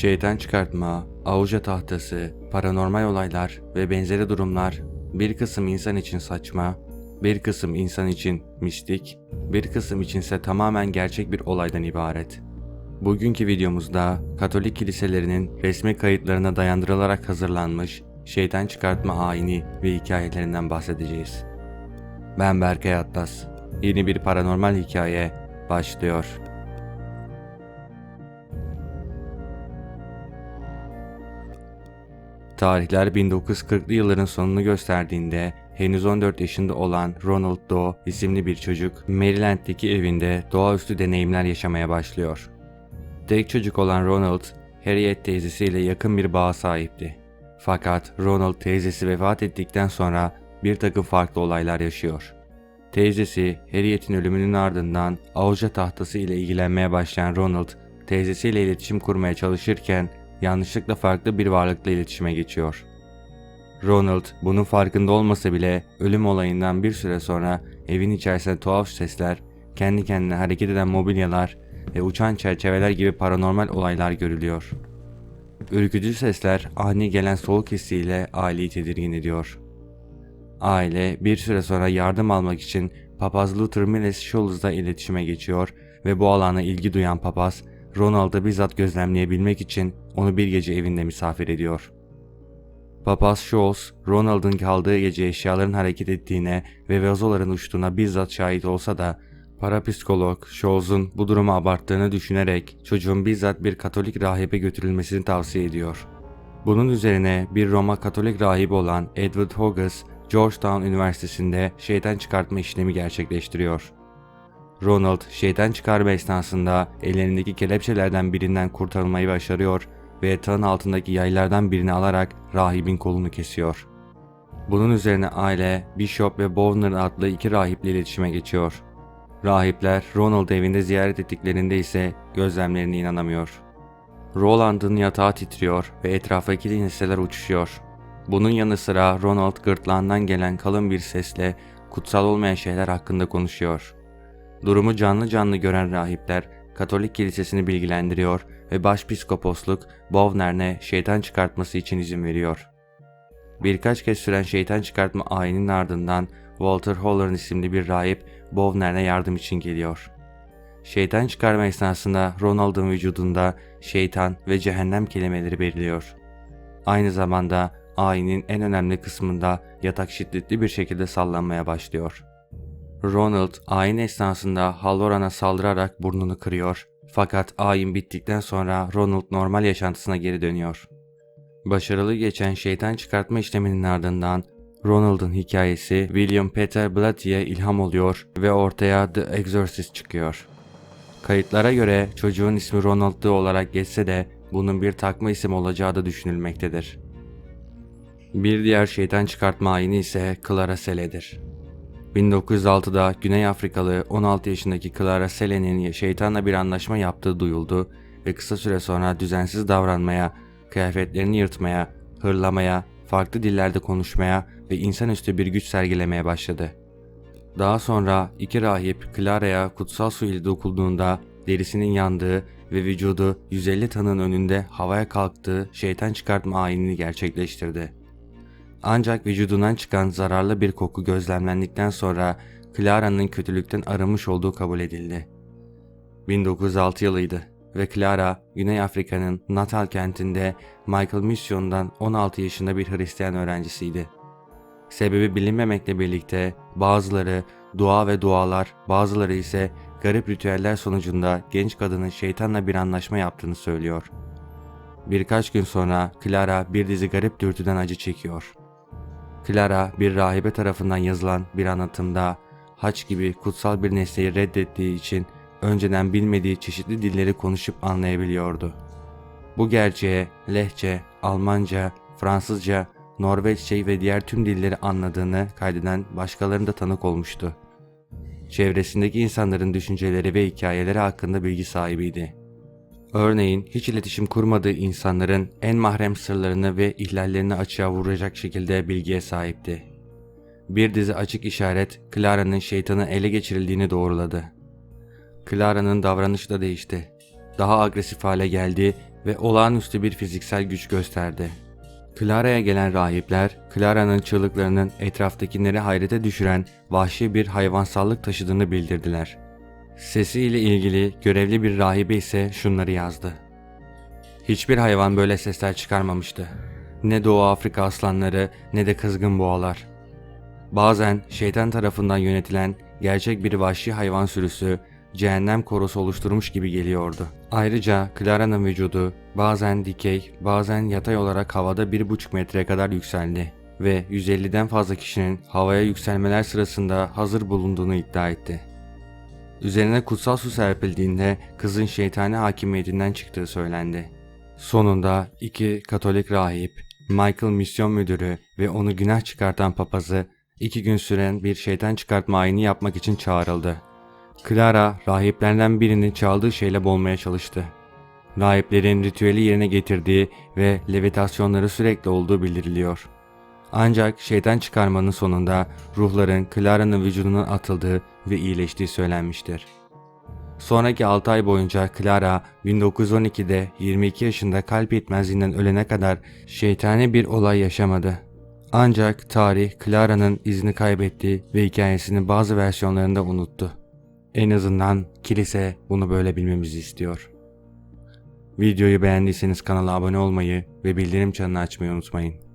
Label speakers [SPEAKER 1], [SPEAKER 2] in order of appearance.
[SPEAKER 1] Şeytan çıkartma, avuca tahtası, paranormal olaylar ve benzeri durumlar bir kısım insan için saçma, bir kısım insan için mistik, bir kısım içinse tamamen gerçek bir olaydan ibaret. Bugünkü videomuzda Katolik kiliselerinin resmi kayıtlarına dayandırılarak hazırlanmış şeytan çıkartma ayini ve hikayelerinden bahsedeceğiz. Ben Berkay Atlas. Yeni bir paranormal hikaye başlıyor. Tarihler 1940'lı yılların sonunu gösterdiğinde henüz 14 yaşında olan Ronald Doe isimli bir çocuk Maryland'deki evinde doğaüstü deneyimler yaşamaya başlıyor. Tek çocuk olan Ronald, Harriet teyzesiyle yakın bir bağa sahipti. Fakat Ronald teyzesi vefat ettikten sonra bir takım farklı olaylar yaşıyor. Teyzesi Harriet'in ölümünün ardından avuca tahtası ile ilgilenmeye başlayan Ronald, teyzesiyle iletişim kurmaya çalışırken yanlışlıkla farklı bir varlıkla iletişime geçiyor. Ronald bunun farkında olmasa bile ölüm olayından bir süre sonra evin içerisinde tuhaf sesler, kendi kendine hareket eden mobilyalar ve uçan çerçeveler gibi paranormal olaylar görülüyor. Ürkütücü sesler ani gelen soğuk hissiyle aileyi tedirgin ediyor. Aile bir süre sonra yardım almak için papaz Luther Miles Scholz'da iletişime geçiyor ve bu alana ilgi duyan papaz Ronald'ı bizzat gözlemleyebilmek için onu bir gece evinde misafir ediyor. Papaz Scholz, Ronald'ın kaldığı gece eşyaların hareket ettiğine ve vazoların uçtuğuna bizzat şahit olsa da parapsikolog Scholz'un bu durumu abarttığını düşünerek çocuğun bizzat bir Katolik rahibe götürülmesini tavsiye ediyor. Bunun üzerine bir Roma Katolik rahibi olan Edward Hogges, Georgetown Üniversitesi'nde şeytan çıkartma işlemi gerçekleştiriyor. Ronald şeytan çıkarma esnasında ellerindeki kelepçelerden birinden kurtarılmayı başarıyor ve yatağın altındaki yaylardan birini alarak rahibin kolunu kesiyor. Bunun üzerine aile Bishop ve Bowner adlı iki rahiple iletişime geçiyor. Rahipler Ronald'ı evinde ziyaret ettiklerinde ise gözlemlerine inanamıyor. Roland'ın yatağı titriyor ve etraftaki nesneler uçuşuyor. Bunun yanı sıra Ronald gırtlağından gelen kalın bir sesle kutsal olmayan şeyler hakkında konuşuyor. Durumu canlı canlı gören rahipler Katolik kilisesini bilgilendiriyor ve başpiskoposluk Bovnern'e şeytan çıkartması için izin veriyor. Birkaç kez süren şeytan çıkartma ayinin ardından Walter Holland isimli bir rahip Bovnern'e yardım için geliyor. Şeytan çıkarma esnasında Ronald'ın vücudunda şeytan ve cehennem kelimeleri belirliyor. Aynı zamanda ayinin en önemli kısmında yatak şiddetli bir şekilde sallanmaya başlıyor. Ronald ayin esnasında Halloran'a saldırarak burnunu kırıyor. Fakat ayin bittikten sonra Ronald normal yaşantısına geri dönüyor. Başarılı geçen şeytan çıkartma işleminin ardından Ronald'ın hikayesi William Peter Blatty'e ilham oluyor ve ortaya The Exorcist çıkıyor. Kayıtlara göre çocuğun ismi Ronald olarak geçse de bunun bir takma isim olacağı da düşünülmektedir. Bir diğer şeytan çıkartma ayini ise Clara Selle'dir. 1906'da Güney Afrikalı 16 yaşındaki Clara Selle'nin şeytanla bir anlaşma yaptığı duyuldu ve kısa süre sonra düzensiz davranmaya, kıyafetlerini yırtmaya, hırlamaya, farklı dillerde konuşmaya ve insanüstü bir güç sergilemeye başladı. Daha sonra iki rahip Clara'ya kutsal su ile dokunduğunda derisinin yandığı ve vücudu 150 tanın önünde havaya kalktığı şeytan çıkartma ayinini gerçekleştirdi. Ancak vücudundan çıkan zararlı bir koku gözlemlendikten sonra Clara'nın kötülükten arınmış olduğu kabul edildi. 1906 yılıydı ve Clara, Güney Afrika'nın Natal kentinde Michael Misyon'dan 16 yaşında bir Hristiyan öğrencisiydi. Sebebi bilinmemekle birlikte bazıları dua ve dualar, bazıları ise garip ritüeller sonucunda genç kadının şeytanla bir anlaşma yaptığını söylüyor. Birkaç gün sonra Clara bir dizi garip dürtüden acı çekiyor. Clara bir rahibe tarafından yazılan bir anlatımda haç gibi kutsal bir nesneyi reddettiği için önceden bilmediği çeşitli dilleri konuşup anlayabiliyordu. Bu gerçeğe Lehçe, Almanca, Fransızca, Norveççe ve diğer tüm dilleri anladığını kaydeden başkalarının da tanık olmuştu. Çevresindeki insanların düşünceleri ve hikayeleri hakkında bilgi sahibiydi. Örneğin hiç iletişim kurmadığı insanların en mahrem sırlarını ve ihlallerini açığa vuracak şekilde bilgiye sahipti. Bir dizi açık işaret Clara'nın şeytanı ele geçirildiğini doğruladı. Clara'nın davranışı da değişti. Daha agresif hale geldi ve olağanüstü bir fiziksel güç gösterdi. Clara'ya gelen rahipler, Clara'nın çığlıklarının etraftakileri hayrete düşüren vahşi bir hayvansallık taşıdığını bildirdiler. Sesiyle ilgili görevli bir rahibe ise şunları yazdı. Hiçbir hayvan böyle sesler çıkarmamıştı. Ne Doğu Afrika aslanları ne de kızgın boğalar. Bazen şeytan tarafından yönetilen gerçek bir vahşi hayvan sürüsü cehennem korosu oluşturmuş gibi geliyordu. Ayrıca Clara'nın vücudu bazen dikey, bazen yatay olarak havada 1,5 metreye kadar yükseldi ve 150'den fazla kişinin havaya yükselmeler sırasında hazır bulunduğunu iddia etti. Üzerine kutsal su serpildiğinde kızın şeytani hakimiyetinden çıktığı söylendi. Sonunda iki Katolik rahip, Michael misyon müdürü ve onu günah çıkartan papazı iki gün süren bir şeytan çıkartma ayini yapmak için çağrıldı. Clara rahiplerden birini çaldığı şeyle boğmaya çalıştı. Rahiplerin ritüeli yerine getirdiği ve levitasyonları sürekli olduğu bildiriliyor. Ancak şeytan çıkarmanın sonunda ruhların Clara'nın vücuduna atıldığı ve iyileştiği söylenmiştir. Sonraki 6 ay boyunca Clara 1912'de 22 yaşında kalp yetmezliğinden ölene kadar şeytani bir olay yaşamadı. Ancak tarih Clara'nın izini kaybetti ve hikayesini bazı versiyonlarında unuttu. En azından kilise bunu böyle bilmemizi istiyor. Videoyu beğendiyseniz kanala abone olmayı ve bildirim çanını açmayı unutmayın.